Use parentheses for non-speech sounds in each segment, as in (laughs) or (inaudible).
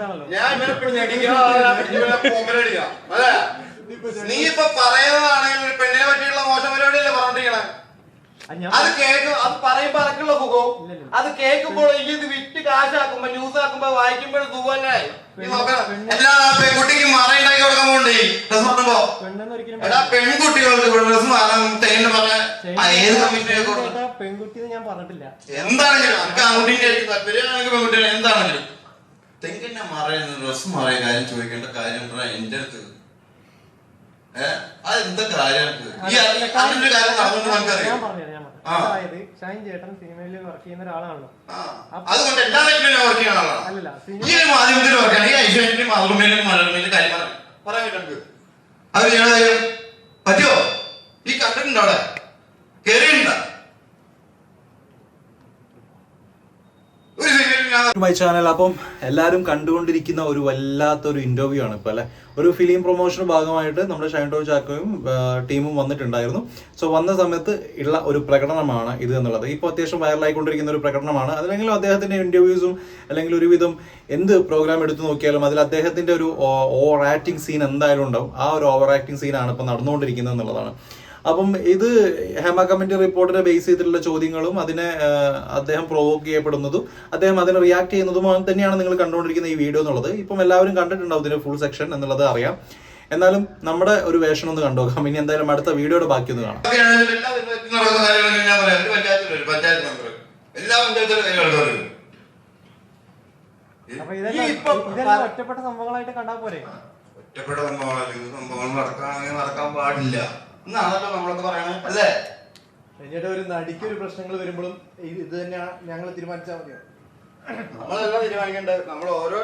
ഞാൻ? നീ ഇപ്പൊ പറയുന്നതാണെങ്കിൽ ഒരു പെണ്ണിനെ പറ്റിയുള്ള മോശം പരിപാടിയല്ലേ പറഞ്ഞോണ്ടിരിക്കണേ? അത് കേക്കും അത് കേൾക്കും അത് പറയുമ്പോ അറക്കുള്ള സുഖവും. അത് കേൾക്കുമ്പോൾ ഈ ഇത് വിറ്റ് കാശാക്കുമ്പോ ന്യൂസ് ആക്കുമ്പോ വായിക്കുമ്പോൾ സുഖമല്ലേ എല്ലാ പെൺകുട്ടിക്കും മറയുണ്ടാക്കി കൊടുക്കാൻ പോകണ്ടേ? ഡ്രസ് ഒരിക്കലും എടാ പെൺകുട്ടികൾക്ക് ഡ്രസ് പറഞ്ഞ ആ ഏത് ചേട്ടാ, പെൺകുട്ടി ഞാൻ പറഞ്ഞിട്ടില്ല. എന്താണ് ആൺകുട്ടീന്റെ താല്പര്യം എനിക്ക് പെൺകുട്ടികൾ എന്താണെങ്കിലും തെങ്ങിന്റെ മറയുന്ന ഡ്രസ് മറയ കാര്യം ചോദിക്കേണ്ട കാര്യം എന്താ എന്റെ അടുത്ത്. ഏഹ് കാര്യം ഈ അതിന്റെ കാര്യം നടന്നു നമുക്കറിയാം? അതായത് ഷൈൻ ചേട്ടൻ സിനിമയിൽ വർക്ക് ചെയ്യുന്ന ഒരാളാണല്ലോ. അതുകൊണ്ട് എല്ലാ വർക്ക് ചെയ്യുന്ന ആളാണ് അല്ലല്ല ഈ ഒരു മാധ്യമത്തിൽ വർക്കാണ് ഈ ഐശ്വര്യത്തിലും മാതൃമേലും മനോരമയിലും കാര്യം പറയാം പറയാൻ പറ്റും അത് ചെയ്യണ കാര്യം പറ്റുമോ ഈ കണ്ടിട്ടുണ്ടോ അവിടെ കേറിയിട്ടുണ്ടോ ഒരു സീരിയലും ഞാൻ മൈ ചാനൽ അപ്പം എല്ലാവരും കണ്ടുകൊണ്ടിരിക്കുന്ന ഒരു വല്ലാത്തൊരു ഇന്റർവ്യൂ ആണ് ഇപ്പൊ അല്ലെ? ഒരു ഫിലിം പ്രൊമോഷൻ ഭാഗമായിട്ട് നമ്മുടെ ഷൈൻ ടോ ചാക്കോയും ടീമും വന്നിട്ടുണ്ടായിരുന്നു. സോ വന്ന സമയത്ത് ഉള്ള ഒരു പ്രകടനമാണ് ഇത് എന്നുള്ളത്. ഇപ്പോൾ അത്യാവശ്യം വൈറലായിക്കൊണ്ടിരിക്കുന്ന ഒരു പ്രകടനമാണ്. അതല്ലെങ്കിൽ അദ്ദേഹത്തിന്റെ ഇന്റർവ്യൂസും അല്ലെങ്കിൽ ഒരുവിധം എന്ത് പ്രോഗ്രാം എടുത്തു നോക്കിയാലും അതിൽ അദ്ദേഹത്തിന്റെ ഒരു ഓവർ ആക്ടിങ് സീൻ എന്തായാലും ഉണ്ടാവും. ആ ഒരു ഓവർ ആക്ടിങ് സീനാണ് ഇപ്പൊ നടന്നുകൊണ്ടിരിക്കുന്നത് എന്നുള്ളതാണ്. അപ്പം ഇത് ഹേമ കമ്മിറ്റി റിപ്പോർട്ടിനെ ബേസ് ചെയ്തിട്ടുള്ള ചോദ്യങ്ങളും അതിനെ അദ്ദേഹം പ്രൊവോക്ക് ചെയ്യപ്പെടുന്നതും അദ്ദേഹം അതിനെ റിയാക്ട് ചെയ്യുന്നതും തന്നെയാണ് നിങ്ങൾ കണ്ടുകൊണ്ടിരിക്കുന്ന ഈ വീഡിയോ എന്നുള്ളത്. ഇപ്പം എല്ലാവരും കണ്ടിട്ടുണ്ടാവും ഇതിന്റെ ഫുൾ സെക്ഷൻ എന്നുള്ളത് അറിയാം. എന്നാലും നമ്മുടെ ഒരു വേഷം ഒന്ന് കണ്ടുനോക്കാം ഇനി എന്തായാലും അടുത്ത വീഡിയോയുടെ ബാക്കി ഒന്ന് കാണാം. ഒറ്റപ്പെട്ട സംഭവങ്ങളായിട്ട് കണ്ടാൽ പോരെ? ഒറ്റപ്പെട്ട സംഭവങ്ങളല്ല സംഭവങ്ങൾ നടക്കാൻ നടക്കാൻ പാടില്ല. എന്നാണല്ലോ നമ്മളൊക്കെ പറയണത് അല്ലേ? എന്നിട്ട് ഒരു നടിക്ക് ഒരു പ്രശ്നങ്ങൾ വരുമ്പോഴും ഇത് തന്നെയാണ് ഞങ്ങൾ തീരുമാനിച്ചാൽ മതിയോ നമ്മളെല്ലാം തീരുമാനിക്കേണ്ടത് നമ്മൾ ഓരോ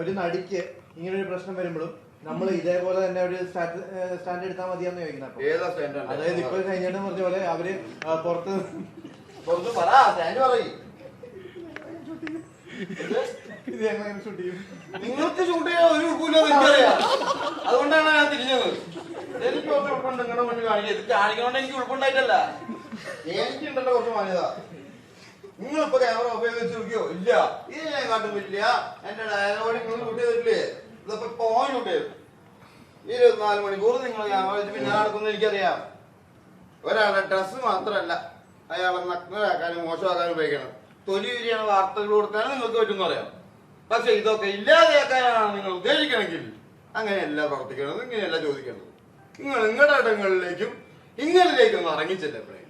ഒരു നടിക്ക് ഇങ്ങനെ ഒരു പ്രശ്നം വരുമ്പോഴും നമ്മൾ ഇതേപോലെ തന്നെ ഒരു സ്റ്റാൻഡ് എടുത്താൽ മതിയാന്ന് ചോദിക്കുന്നത് ഏതാ അതായത് ഇപ്പൊ കഴിഞ്ഞിട്ട് പറഞ്ഞ പോലെ അവർ പുറത്ത് പുറത്ത് പറ സ്റ്റാൻഡ് പറയും. ഇത് ഞങ്ങൾ ഷൂട്ട് ചെയ്യും? നിങ്ങൾക്ക് ഷൂട്ട് ചെയ്യാൻ ഒരു എനിക്കറിയാം. അതുകൊണ്ടാണ് ഞാൻ തിരിഞ്ഞത്. എനിക്ക് കുറച്ച് നിങ്ങളിപ്പോ ക്യാമറ ഉപയോഗിച്ച് നോക്കിയോ? ഇല്ല. ഇത് ഞാൻ കാട്ടുന്നില്ല എന്റെ നിങ്ങൾ ഷൂട്ട് ഇതിപ്പോ പോകാൻ ഷൂട്ട് ഇരുപത്തിനാല് മണിക്കൂർ നിങ്ങൾ ക്യാമറ പിന്നെ നടക്കുന്നത് എനിക്കറിയാം. ഒരാളുടെ ഡ്രസ്സ് മാത്രമല്ല അയാളെ നഗ്നരാക്കാനും മോശമാക്കാനും ഉപയോഗിക്കണം. തൊലി ഉരിയാണ് വാർത്തകൾ കൊടുക്കാനും നിങ്ങൾക്ക് പറ്റുമെന്ന് പറയാം. പക്ഷെ ഇതൊക്കെ ഇല്ലാതെയാക്കാനാണ് നിങ്ങൾ ഉദ്ദേശിക്കണമെങ്കിൽ അങ്ങനെയല്ല പ്രവർത്തിക്കണത് ഇങ്ങനെയല്ല ചോദിക്കേണ്ടത്. നിങ്ങൾ നിങ്ങളുടെ ഇടങ്ങളിലേക്കും ഇങ്ങനിലേക്കും ഒന്ന് ഇറങ്ങിച്ചല്ല എപ്പോഴെങ്കിലും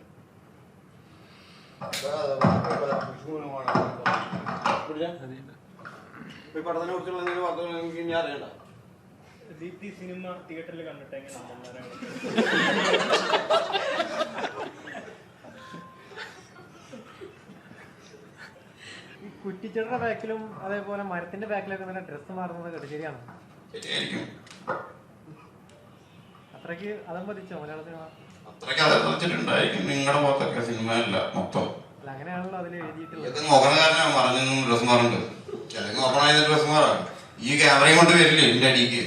ഈ പടത്തിനെ കുറിച്ചുള്ള എന്തെങ്കിലും വാർത്തകൾ എനിക്ക് ഇനി അറിയണ്ട. ദീപ്തി സിനിമ തിയേറ്ററിൽ കണ്ടിട്ട് കുറ്റിച്ചെടിയുടെ ബാക്കിലും അതേപോലെ മരത്തിന്റെ ബാക്കിലൊക്കെ നല്ല ഡ്രസ്സ് മാറുന്നത് കേട്ട് ശരിയാണ്? അത്രയ്ക്ക് അതം പതിച്ചോ മലയാള സിനിമ അത്രയ്ക്ക് അത് വെച്ചിട്ടുണ്ടായിരിക്കും നിങ്ങളുടെ മുഖത്തൊക്കെ സിനിമയല്ല മൊത്തം. അല്ല അങ്ങനെയാണല്ലോ അതിൽ എഴുതിയിട്ടുള്ളത്. ഇതൊക്കെ നോക്കണ കാരണം പറഞ്ഞു ഡ്രസ് മാറുണ്ട്. ചിലക്ക് നോക്കണ ഡ്രസ് ഈ ക്യാമറയും കൊണ്ട് വരില്ലേ എന്റെ അടിക്ക്?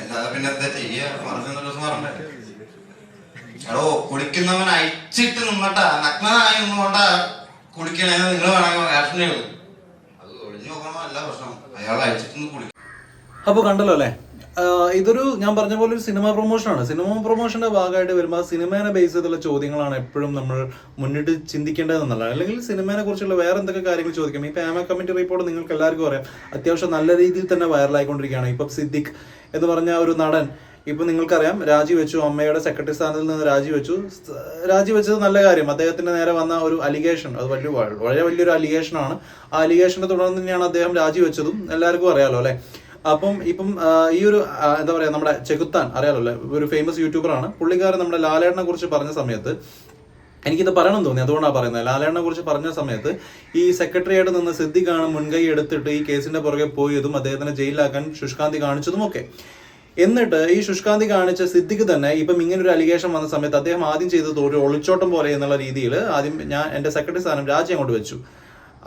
അല്ലാതെ പിന്നെ എന്താ ചെയ്യാ? പറഞ്ഞു ഡ്രസ് മാറണ്ടേ? എടോ കുളിക്കുന്നവൻ അയച്ചിട്ട് നിന്നട്ട. നഗ്നനായി നിന്നുകൊണ്ടാ കുളിക്കണേന്ന് നിങ്ങൾ വേണമെങ്കിൽ അത് ഒളിഞ്ഞു നോക്കണമല്ല പ്രശ്നം. അയാൾ അയച്ചിട്ട് കുളിക്കും. അപ്പോൾ കണ്ടല്ലോ അല്ലേ? ഇതൊരു ഞാൻ പറഞ്ഞ പോലെ ഒരു സിനിമ പ്രൊമോഷനാണ് സിനിമ പ്രൊമോഷന്റെ ഭാഗമായിട്ട് വരുമ്പോൾ സിനിമേനെ ബേസ് ചെയ്തുള്ള ചോദ്യങ്ങളാണ് എപ്പോഴും നമ്മൾ മുന്നിട്ട് ചിന്തിക്കേണ്ടതെന്നല്ല അല്ലെങ്കിൽ സിനിമേനെ കുറിച്ചുള്ള വേറെ എന്തൊക്കെ കാര്യങ്ങൾ ചോദിക്കാം? ഇപ്പൊ ആമ കമ്മിറ്റി റിപ്പോർട്ട് നിങ്ങൾക്ക് എല്ലാവർക്കും അറിയാം. അത്യാവശ്യം നല്ല രീതിയിൽ തന്നെ വൈറലായിക്കൊണ്ടിരിക്കുകയാണ് ഇപ്പം സിദ്ദിഖ് എന്ന് പറഞ്ഞ ഒരു നടൻ ഇപ്പൊ നിങ്ങൾക്കറിയാം രാജിവെച്ചു അമ്മയുടെ സെക്രട്ടറി സ്ഥാനത്തിൽ നിന്ന് രാജിവെച്ചു രാജിവെച്ചത് നല്ല കാര്യം. അദ്ദേഹത്തിന്റെ നേരെ വന്ന ഒരു അലിഗേഷൻ അത് വലിയ വളരെ വലിയൊരു അലിഗേഷൻ ആണ്. ആ അലിഗേഷനെ തുടർന്ന് തന്നെയാണ് അദ്ദേഹം രാജിവെച്ചതും എല്ലാവർക്കും അറിയാലോ അല്ലെ? അപ്പം ഇപ്പം ഈ ഒരു എന്താ പറയാ നമ്മുടെ ചെകുത്താൻ അറിയാലോ ഒരു ഫേമസ് യൂട്യൂബറാണ് പുള്ളിക്കാരൻ നമ്മുടെ ലാലേട്ടനെ കുറിച്ച് പറഞ്ഞ സമയത്ത് എനിക്കിത് പറയണം തോന്നി. അതുകൊണ്ടാണ് പറയുന്നത് ലാലേട്ടനെ കുറിച്ച് പറഞ്ഞ സമയത്ത് ഈ സെക്രട്ടറിയായിട്ട് നിന്ന് സിദ്ദിഖാണ് മുൻകൈ എടുത്തിട്ട് ഈ കേസിന്റെ പുറകെ പോയതും അദ്ദേഹത്തിനെ ജയിലിലാക്കാൻ ശുഷ്കാന്തി കാണിച്ചതും ഒക്കെ. എന്നിട്ട് ഈ ശുഷ്കാന്തി കാണിച്ച സിദ്ദിഖ് തന്നെ ഇപ്പം ഇങ്ങനെ ഒരു അലിഗേഷൻ വന്ന സമയത്ത് അദ്ദേഹം ആദ്യം ചെയ്തത് ഒരു ഒളിച്ചോട്ടം പോലെ എന്നുള്ള രീതിയിൽ ആദ്യം ഞാൻ എന്റെ സെക്രട്ടറി സ്ഥാനം രാജി അങ്ങോട്ട് വെച്ചു.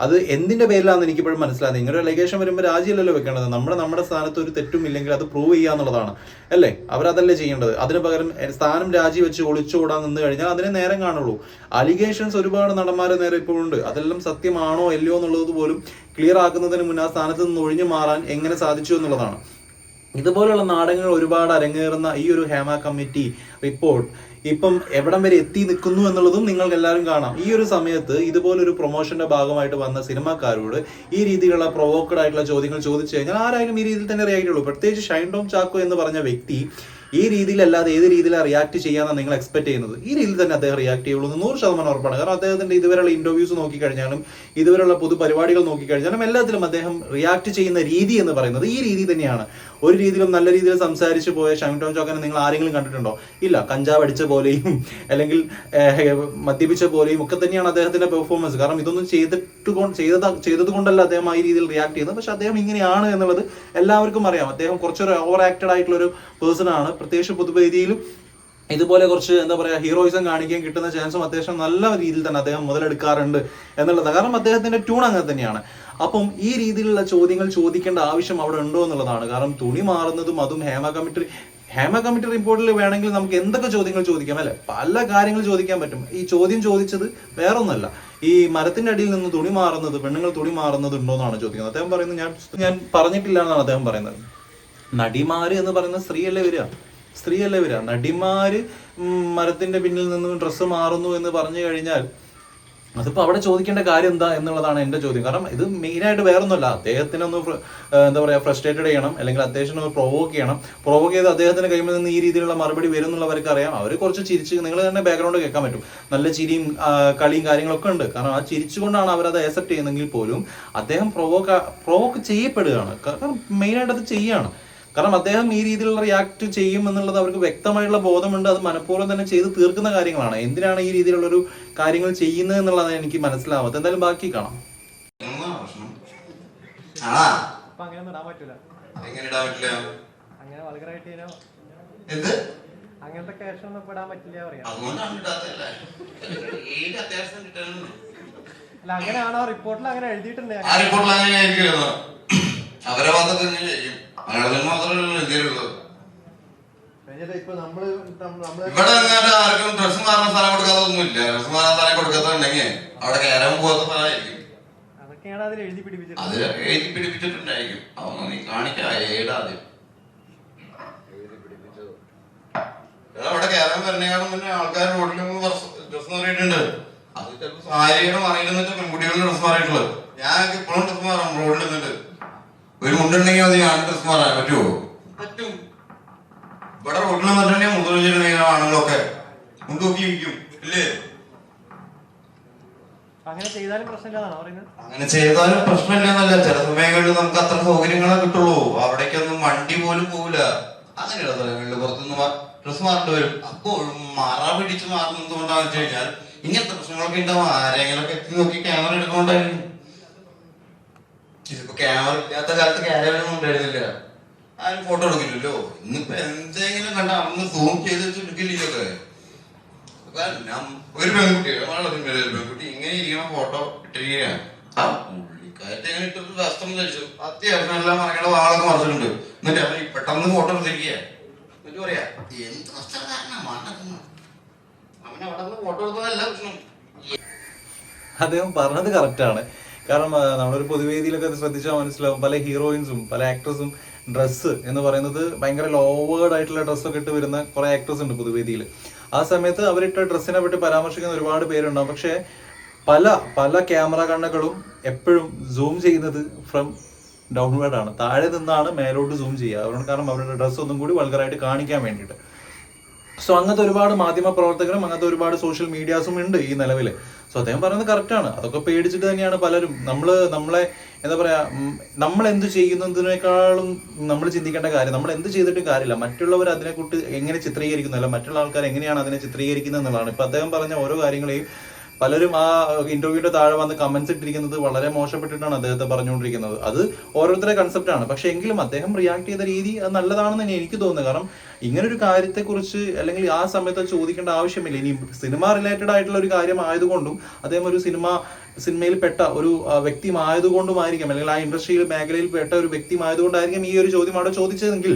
അത് എന്തിന്റെ പേരിലാണെന്ന് എനിക്കിപ്പോഴും മനസ്സിലാകുന്നത് ഇങ്ങനെ അലിഗേഷൻ വരുമ്പോൾ രാജിയല്ലല്ലോ വെക്കേണ്ടത്. നമ്മുടെ നമ്മുടെ സ്ഥാനത്ത് ഒരു തെറ്റും ഇല്ലെങ്കിൽ അത് പ്രൂവ് ചെയ്യുക എന്നുള്ളതാണ്. അല്ലേ? അവരതല്ലേ ചെയ്യേണ്ടത്. അതിന് പകരം സ്ഥാനം രാജി വെച്ച് ഒളിച്ചോടാൻ നിന്ന് കഴിഞ്ഞാൽ അതിനെ നേരം കാണുള്ളൂ. അലിഗേഷൻസ് ഒരുപാട് നടന്മാരെ നേരെ ഇപ്പോഴുണ്ട്. അതെല്ലാം സത്യമാണോ അല്ലയോ എന്നുള്ളത് പോലും ക്ലിയർ ആക്കുന്നതിന് മുന്നേ ആ സ്ഥാനത്ത് നിന്ന് ഒഴിഞ്ഞു മാറാൻ എങ്ങനെ സാധിച്ചു എന്നുള്ളതാണ്. ഇതുപോലുള്ള നാടകങ്ങൾ ഒരുപാട് അരങ്ങേറുന്ന ഈ ഒരു ഹേമ കമ്മിറ്റി റിപ്പോർട്ട് ഇപ്പം എവിടം വരെ എത്തി നിൽക്കുന്നു എന്നുള്ളതും നിങ്ങൾക്ക് എല്ലാവരും കാണാം. ഈ ഒരു സമയത്ത് ഇതുപോലൊരു പ്രൊമോഷന്റെ ഭാഗമായിട്ട് വന്ന സിനിമാക്കാരോട് ഈ രീതിയിലുള്ള പ്രൊവോക്കഡ് ആയിട്ടുള്ള ചോദ്യങ്ങൾ ചോദിച്ചു കഴിഞ്ഞാൽ ആരായാലും ഈ രീതിയിൽ തന്നെ റിയാക്ട് ചെയ്യുള്ളൂ. പ്രത്യേകിച്ച് ഷൈൻ ടോം ചാക്കോ എന്ന് പറഞ്ഞ വ്യക്തി ഈ രീതിയിലല്ലാതെ ഏത് രീതിയിലാണ് റിയാക്ട് ചെയ്യാന്നാണ് നിങ്ങൾ എക്സ്പെക്ട് ചെയ്യുന്നത്? ഈ രീതിയിൽ തന്നെ അദ്ദേഹം റിയാക്ട് ചെയ്യുള്ളൂ എന്ന് നൂറ് ശതമാനം ഉറപ്പാണ്. കാരണം അദ്ദേഹത്തിന്റെ ഇതുവരെയുള്ള ഇന്റർവ്യൂസ് നോക്കിക്കഴിഞ്ഞാലും ഇതുവരെയുള്ള പൊതുപരിപാടികൾ നോക്കിക്കഴിഞ്ഞാലും എല്ലാത്തിലും അദ്ദേഹം റിയാക്ട് ചെയ്യുന്ന രീതി എന്ന് പറയുന്നത് ഈ രീതി തന്നെയാണ്. ഒരു രീതിയിലും നല്ല രീതിയിൽ സംസാരിച്ച് പോയ ഷൈൻ ടോം ചോക്കനെ നിങ്ങൾ ആരെങ്കിലും കണ്ടിട്ടുണ്ടോ? ഇല്ല. കഞ്ചാവ് അടിച്ച പോലെയും അല്ലെങ്കിൽ മദ്യപിച്ച പോലെയും ഒക്കെ തന്നെയാണ് അദ്ദേഹത്തിന്റെ പെർഫോമൻസ് കാരണം ഇതൊന്നും ചെയ്തിട്ട് കൊണ്ട് ചെയ്തത് ചെയ്തത് കൊണ്ടല്ല അദ്ദേഹം ആ രീതിയിൽ റിയാക്ട് ചെയ്യുന്നത്. പക്ഷെ അദ്ദേഹം ഇങ്ങനെയാണ് എന്നുള്ളത് എല്ലാവർക്കും അറിയാം. അദ്ദേഹം കുറച്ചൊരു ഓവർ ആക്റ്റഡ് ആയിട്ടുള്ള ഒരു പേഴ്സൺ ആണ്. പ്രത്യേകിച്ച് പൊതുവേദിയിലും ഇതുപോലെ കുറച്ച് എന്താ പറയുക ഹീറോയിസം കാണിക്കാൻ കിട്ടുന്ന ചാൻസും അത്യാവശ്യം നല്ല രീതിയിൽ തന്നെ അദ്ദേഹം മുതലെടുക്കാറുണ്ട് എന്നുള്ളത് കാരണം അദ്ദേഹത്തിന്റെ ട്യൂൺ അങ്ങനെ തന്നെയാണ്. അപ്പം ഈ രീതിയിലുള്ള ചോദ്യങ്ങൾ ചോദിക്കേണ്ട ആവശ്യം അവിടെ ഉണ്ടോ എന്നുള്ളതാണ്. കാരണം തുണി മാറുന്നതും അതും ഹേമ കമ്മിറ്റി ഹേമ കമ്മിറ്റി റിപ്പോർട്ടിൽ വേണമെങ്കിൽ നമുക്ക് എന്തൊക്കെ ചോദ്യങ്ങൾ ചോദിക്കാം അല്ലെ? പല കാര്യങ്ങൾ ചോദിക്കാൻ പറ്റും. ഈ ചോദ്യം ചോദിച്ചത് വേറൊന്നല്ല ഈ മരത്തിന്റെ അടിയിൽ നിന്ന് തുണി മാറുന്നത് പെണ്ണുങ്ങൾ തുണി മാറുന്നത് ഉണ്ടോ എന്നാണ് ചോദിക്കുന്നത്. അദ്ദേഹം പറയുന്നത് ഞാൻ ഞാൻ പറഞ്ഞിട്ടില്ല എന്നാണ് അദ്ദേഹം പറയുന്നത്. നടിമാര് എന്ന് പറയുന്ന സ്ത്രീയല്ലേ വരിക? സ്ത്രീയല്ലേ വരിക. നടിമാര് മരത്തിന്റെ പിന്നിൽ നിന്നും ഡ്രസ്സ് മാറുന്നു എന്ന് പറഞ്ഞു കഴിഞ്ഞാൽ അതിപ്പോ അവിടെ ചോദിക്കേണ്ട കാര്യം എന്താ എന്നുള്ളതാണ് എന്റെ ചോദ്യം. കാരണം ഇത് മെയിനായിട്ട് വേറൊന്നുമല്ല. അദ്ദേഹത്തിനെ ഒന്ന് എന്താ പറയാ ഫ്രസ്ട്രേറ്റഡ് ചെയ്യണം. അല്ലെങ്കിൽ അദ്ദേഹത്തിനെ ഒന്ന് പ്രൊവോക്ക് ചെയ്യണം. പ്രൊവോക്ക് ചെയ്ത് അദ്ദേഹത്തിന്റെ കയ്യിൽ നിന്ന് ഈ രീതിയിലുള്ള മറുപടി വരും എന്നുള്ളവർക്ക് അറിയാം. അവർ കുറച്ച് ചിരിച്ച് നിങ്ങൾ തന്നെ ബാക്ക്ഗ്രൗണ്ട് കേൾക്കാൻ പറ്റും. നല്ല ചിരിയും കളിയും കാര്യങ്ങളൊക്കെ ഉണ്ട്. കാരണം ആ ചിരിച്ചുകൊണ്ടാണ് അവർ അത് അക്സെപ്റ്റ് ചെയ്യുന്നെങ്കിൽ പോലും അദ്ദേഹം പ്രൊവോക്ക് പ്രൊവോക്ക് ചെയ്യപ്പെടുകയാണ്. കാരണം മെയിനായിട്ട് അത് ചെയ്യാണ്. കാരണം അദ്ദേഹം ഈ രീതിയിലുള്ള റിയാക്ട് ചെയ്യും എന്നുള്ളത് അവർക്ക് വ്യക്തമായിട്ടുള്ള ബോധമുണ്ട്. അത് മനഃപൂർവം തന്നെ ചെയ്ത് തീർക്കുന്ന കാര്യങ്ങളാണ്. എന്തിനാണ് ഈ രീതിയിലുള്ള ഒരു കാര്യങ്ങൾ ചെയ്യുന്നത് എന്നുള്ളത് എനിക്ക് മനസ്സിലാവാത്തത്. എന്തായാലും ബാക്കി കാണാം. ആ അപ്പൊ അങ്ങനെ അങ്ങനത്തെ ക്യാഷ് ഒന്നും ഇടാൻ പറ്റില്ല പറയാം. അല്ല അങ്ങനെയാണോ? റിപ്പോർട്ടിൽ അങ്ങനെ എഴുതിയിട്ടുണ്ട്. ആ റിപ്പോർട്ടിൽ അങ്ങനെ ആയിരിക്കുമല്ലോ അവരെ വന്നിട്ട് ചെയ്യും. മാത്രമല്ല ഇന്ത്യയിലുള്ളത് ഇവിടെ ആർക്കും ഡ്രസ് മാറുന്ന സ്ഥലം കൊടുക്കാതൊന്നുമില്ല ഡ്രസ് മാറാൻ സ്ഥലം കൊടുക്കാത്തുണ്ടെങ്കിൽ അവിടെ കയറാൻ പോകാത്ത സ്ഥലമായിരിക്കും. അതിൽ എഴുതി പിടിപ്പിച്ചിട്ടുണ്ടായിരിക്കും. അതൊന്നും നീ കാണിക്കാ ഏടാതെ അവിടെ കയറാൻ വരുന്നേക്കാളും മുന്നേ ആൾക്കാർ റോഡിൽ ഡ്രസ് മാറിയിട്ടുണ്ട്. അത് ചിലപ്പോൾ സാരിയുടെ മറിയില്ലെന്ന് വെച്ചാൽ പെൺകുട്ടികളുടെ ഡ്രസ് മാറിയിട്ടുള്ളത്. ഞാൻ ഇപ്പോഴും ഡ്രസ് മാറാം റോഡിൽ നിന്നിട്ട്. ഒരു മുണ്ടുണ്ടെങ്കിൽ മതി ഞാൻ ഡ്രസ് മാറാൻ പറ്റുമോ പറ്റും. ഇവിടെ റോഡിൽ നിന്നിട്ടുണ്ടെങ്കിൽ മുണ്ട് വെച്ചിട്ടുണ്ടെങ്കിൽ ആണുങ്ങളൊക്കെ മുണ്ട് നോക്കി ഇരിക്കും അല്ലേ? അങ്ങനെ ചെയ്താലും പ്രശ്നമില്ലാന്നാണോ പറയുന്നത്? അങ്ങനെ ചെയ്താലും പ്രശ്നമില്ലെന്നല്ല ചില സമയങ്ങളിൽ നമുക്ക് അത്ര സൗകര്യങ്ങളെ കിട്ടുള്ളൂ. അവിടേക്കൊന്നും വണ്ടി പോലും പോവില്ല. അങ്ങനെയുള്ള സ്ഥലങ്ങളിൽ പുറത്തുനിന്ന് ഡ്രസ് മാറേണ്ടി വരും. അപ്പോൾ മറ പിടിച്ച് മാറുന്നത് കൊണ്ടാന്ന് വെച്ച് കഴിഞ്ഞാൽ ഇങ്ങനത്തെ പ്രശ്നങ്ങളൊക്കെ ഉണ്ടാവും. ആരെങ്കിലൊക്കെ എത്തി നോക്കി ക്യാമറ എടുക്കൊണ്ടായിരിക്കും ഇതിപ്പോ ക്യാമറ ഇല്ലാത്ത കാലത്ത് ക്യാമറ ഒന്നും ഉണ്ടായിരുന്നില്ല. ആരും ഫോട്ടോ എടുക്കില്ലല്ലോ. ഇന്നിപ്പോ എന്തെങ്കിലും കണ്ട അന്ന് സൂം ചെയ്ത് വെച്ച് എടുക്കില്ല ഇതൊക്കെ ഒരു പെൺകുട്ടി വളരെ ഒരു പെൺകുട്ടി ഇങ്ങനെ ഇരിക്കുന്ന ഫോട്ടോ ഇട്ടിരിക്കുകയാണ് ആ പുള്ളിക്കാരത്തെ ഇങ്ങനെ ഇട്ടൊരു വസ്ത്രം ധരിച്ചു. അത്യാവശ്യം എല്ലാം മറങ്ങളുടെ വാളൊക്കെ മറച്ചിട്ടുണ്ട് എന്നിട്ട് അവർ പെട്ടെന്ന് ഫോട്ടോ എടുത്തിരിക്കുക എന്നിട്ട് പറയാ എന്ത് വസ്ത്രധാരണ? മറന്നു അവൻ അവിടെ നിന്ന് ഫോട്ടോ എടുത്തതല്ല പ്രശ്നം. അദ്ദേഹം പറഞ്ഞത് കറക്റ്റാണ് കാരണം നമ്മളൊരു പൊതുവേദിയിലൊക്കെ ശ്രദ്ധിച്ചാൽ മനസ്സിലാവും. പല ഹീറോയിൻസും പല ആക്ട്രസും ഡ്രസ്സ് എന്ന് പറയുന്നത് ഭയങ്കര ലോവേഡ് ആയിട്ടുള്ള ഡ്രസ്സൊക്കെ ഇട്ട് വരുന്ന കുറെ ആക്ട്രസ് ഉണ്ട് പൊതുവേദിയിൽ ആ സമയത്ത് അവരിട്ട ഡ്രസ്സിനെ പറ്റി പരാമർശിക്കുന്ന ഒരുപാട് പേരുണ്ടാവും. പക്ഷേ പല പല ക്യാമറ കണ്ണുകളും എപ്പോഴും സൂം ചെയ്യുന്നത് ഫ്രം ഡൗൺവേർഡ് ആണ്. താഴെ നിന്നാണ് മേലോട്ട് സൂം ചെയ്യുക. അതുകൊണ്ട് കാരണം അവരുടെ ഡ്രസ്സ് ഒന്നും കൂടി വൾഗറായിട്ട് കാണിക്കാൻ വേണ്ടിയിട്ട്. സോ അങ്ങനത്തെ ഒരുപാട് മാധ്യമ പ്രവർത്തകരും അങ്ങനത്തെ ഒരുപാട് സോഷ്യൽ മീഡിയാസും ഉണ്ട് ഈ നിലവിൽ സോ അദ്ദേഹം പറയുന്നത് കറക്റ്റാണ് അതൊക്കെ പേടിച്ചിട്ട് തന്നെയാണ് പലരും. നമ്മൾ നമ്മളെ എന്താ പറയാ നമ്മൾ എന്ത് ചെയ്യുന്നതിനേക്കാളും നമ്മൾ ചിന്തിക്കേണ്ട കാര്യം നമ്മൾ എന്ത് ചെയ്തിട്ടും കാര്യമില്ല. മറ്റുള്ളവർ അതിനെക്കുറിച്ച് എങ്ങനെ ചിത്രീകരിക്കുന്നു അല്ല മറ്റുള്ള ആൾക്കാർ എങ്ങനെയാണ് അതിനെ ചിത്രീകരിക്കുന്നത് എന്നുള്ളതാണ്. ഇപ്പൊ അദ്ദേഹം പറഞ്ഞ ഓരോ കാര്യങ്ങളെയും പലരും ആ ഇന്റർവ്യൂവിന്റെ താഴെ വന്ന് കമന്റ്സ് ഇട്ടിരിക്കുന്നത് വളരെ മോശപ്പെട്ടിട്ടാണ് അദ്ദേഹത്തെ പറഞ്ഞുകൊണ്ടിരിക്കുന്നത്. അത് ഓരോരുത്തരുടെ കൺസെപ്റ്റ് ആണ്. പക്ഷെ എങ്കിലും അദ്ദേഹം റിയാക്ട് ചെയ്ത രീതി നല്ലതാണെന്ന് തന്നെ എനിക്ക് തോന്നുന്നു. കാരണം ഇങ്ങനൊരു കാര്യത്തെക്കുറിച്ച് അല്ലെങ്കിൽ ആ സമയത്ത് ചോദിക്കേണ്ട ആവശ്യമില്ല. ഇനി സിനിമ റിലേറ്റഡ് ആയിട്ടുള്ള ഒരു കാര്യം ആയതുകൊണ്ടും അദ്ദേഹം ഒരു സിനിമ സിനിമയിൽ പെട്ട ഒരു ആ, വ്യക്തിമായതുകൊണ്ടുമായിരിക്കാം അല്ലെങ്കിൽ ആ ഇൻഡസ്ട്രിയിൽ മേഖലയിൽ പെട്ട ഒരു വ്യക്തിമായതുകൊണ്ടായിരിക്കും ഈ ഒരു ചോദ്യം അവിടെ ചോദിച്ചതെങ്കിൽ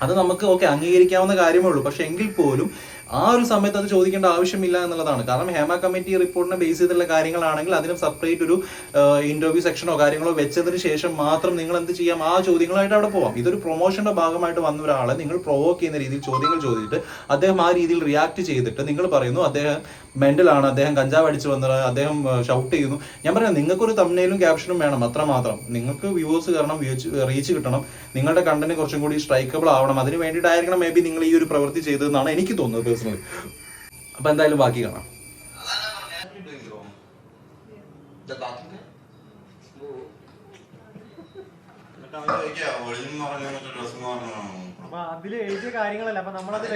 അത് നമുക്ക് ഓക്കെ അംഗീകരിക്കാവുന്ന കാര്യമേ ഉള്ളൂ. പക്ഷെ എങ്കിൽ പോലും ആ ഒരു സമയത്ത് അത് ചോദിക്കേണ്ട ആവശ്യമില്ല എന്നുള്ളതാണ്. കാരണം ഹേമ കമ്മിറ്റി റിപ്പോർട്ടിനെ ബേസ് ചെയ്തിട്ടുള്ള കാര്യങ്ങളാണെങ്കിൽ അതിന് സെപ്പറേറ്റ് ഒരു ഇന്റർവ്യൂ സെക്ഷനോ കാര്യങ്ങളോ വെച്ചതിന് ശേഷം മാത്രം നിങ്ങൾ എന്ത് ചെയ്യാം? ആ ചോദ്യങ്ങളായിട്ട് അവിടെ പോവാം. ഇതൊരു പ്രൊമോഷന്റെ ഭാഗമായിട്ട് വന്ന ഒരാളെ നിങ്ങൾ പ്രൊവോക്ക് ചെയ്യുന്ന രീതിയിൽ ചോദ്യങ്ങൾ ചോദിച്ചിട്ട് അദ്ദേഹം ആ രീതിയിൽ റിയാക്ട് ചെയ്തിട്ട് നിങ്ങൾ പറയുന്നു അദ്ദേഹം മെന്റലാണ് അദ്ദേഹം കഞ്ചാവ് അടിച്ചു വന്നത് അദ്ദേഹം ഷൗട്ട് ചെയ്യുന്നു. ഞാൻ പറയാം നിങ്ങൾക്കൊരു തമ്മിലും ക്യാപ്ഷനും വേണം അത്രമാത്രം. നിങ്ങൾക്ക് വ്യൂവേഴ്സ് കാരണം റീച്ച് കിട്ടണം. നിങ്ങളുടെ കണ്ടന്റ് കുറച്ചും കൂടി സ്ട്രൈക്കബിൾ ആവണം. അതിന് വേണ്ടിയിട്ടായിരിക്കണം മേ ബി നിങ്ങൾ ഈ ഒരു പ്രവൃത്തി ചെയ്തതെന്നാണ് എനിക്ക് തോന്നുന്നത് പേഴ്സണലി അപ്പൊ എന്തായാലും ബാക്കി കാണാം. അതിൽ അതിൽ എഴുതിയ കാര്യങ്ങളല്ല അപ്പൊ നമ്മളത്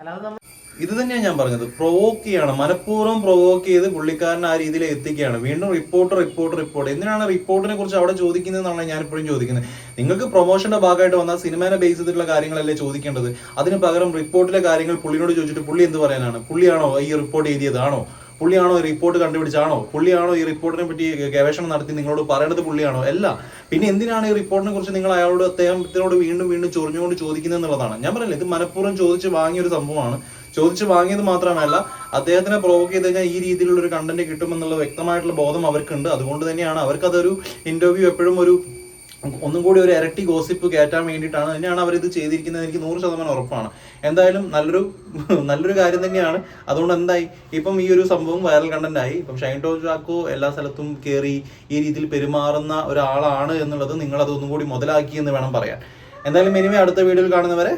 അല്ലാതെ നമ്മൾ ഇത് തന്നെയാണ് ഞാൻ പറഞ്ഞത്. പ്രൊവോക്ക് ചെയ്യാണ്. മനഃപൂർവം പ്രൊവോക്ക് ചെയ്ത് പുള്ളിക്കാരനെ ആ രീതിയിൽ എത്തിക്കുകയാണ്. വീണ്ടും റിപ്പോർട്ട് റിപ്പോർട്ട് റിപ്പോർട്ട് എന്തിനാണ് റിപ്പോർട്ടിനെ കുറിച്ച് അവിടെ ചോദിക്കുന്നതെന്നാണ് ഞാൻ ഇപ്പോഴും ചോദിക്കുന്നത്. നിങ്ങൾക്ക് പ്രൊമോഷന്റെ ഭാഗമായിട്ട് വന്നാൽ സിനിമേനെ ബേസ് ചെയ്തിട്ടുള്ള കാര്യങ്ങളല്ലേ ചോദിക്കേണ്ടത്? അതിന് പകരം റിപ്പോർട്ടിലെ കാര്യങ്ങൾ പുള്ളിയോട് ചോദിച്ചിട്ട് പുള്ളി എന്ത് പറയാനാണ്? പുള്ളിയാണോ ഈ റിപ്പോർട്ട് എഴുതിയതാണോ പുള്ളിയാണോ ഈ റിപ്പോർട്ട് കണ്ടുപിടിച്ചാണോ പുള്ളിയാണോ ഈ റിപ്പോർട്ടിനെ പറ്റി ഗവേഷണം നടത്തി നിങ്ങളോട് പറയണത് പുള്ളിയാണോ? അല്ല. പിന്നെ എന്തിനാണ് ഈ റിപ്പോർട്ടിനെ കുറിച്ച് നിങ്ങൾ അയാളോട് അദ്ദേഹത്തിനോട് വീണ്ടും വീണ്ടും ചൊറിഞ്ഞുകൊണ്ട് ചോദിക്കുന്നത് എന്നുള്ളതാണ് ഞാൻ പറഞ്ഞില്ല ഇത് മനഃപൂർവം ചോദിച്ച് വാങ്ങിയ ഒരു സംഭവമാണ്. ചോദിച്ച് വാങ്ങിയത് മാത്രമല്ല അദ്ദേഹത്തിനെ പ്രൊവോക്ക് ചെയ്ത് കഴിഞ്ഞാൽ ഈ രീതിയിലുള്ള ഒരു കണ്ടന്റ് കിട്ടുമെന്നുള്ള വ്യക്തമായിട്ടുള്ള ബോധം അവർക്കുണ്ട്. അതുകൊണ്ട് തന്നെയാണ് അവർക്കതൊരു ഇന്റർവ്യൂ എപ്പോഴും ഒരു ഒന്നും കൂടി ഒരു ഇരട്ടി ഗോസിപ്പ് കയറ്റാൻ വേണ്ടിയിട്ടാണ് തന്നെയാണ് അവർ ഇത് ചെയ്തിരിക്കുന്നത്. എനിക്ക് നൂറ് ശതമാനം ഉറപ്പാണ്. എന്തായാലും നല്ലൊരു (laughs) നല്ലൊരു കാര്യം തന്നെയാണ്. അതുകൊണ്ട് എന്തായി? ഇപ്പം ഈ ഒരു സംഭവം വൈറൽ കണ്ടന്റ് ആയി. ഇപ്പം ഷൈൻ ടോ ചാക്കോ എല്ലാ സ്ഥലത്തും കയറി ഈ രീതിയിൽ പെരുമാറുന്ന ഒരാളാണ് എന്നുള്ളത് നിങ്ങളത് ഒന്നും കൂടി മുതലാക്കി എന്ന് വേണം പറയാൻ. എന്തായാലും ഇനിമേ അടുത്ത വീഡിയോയിൽ കാണുന്നവരെ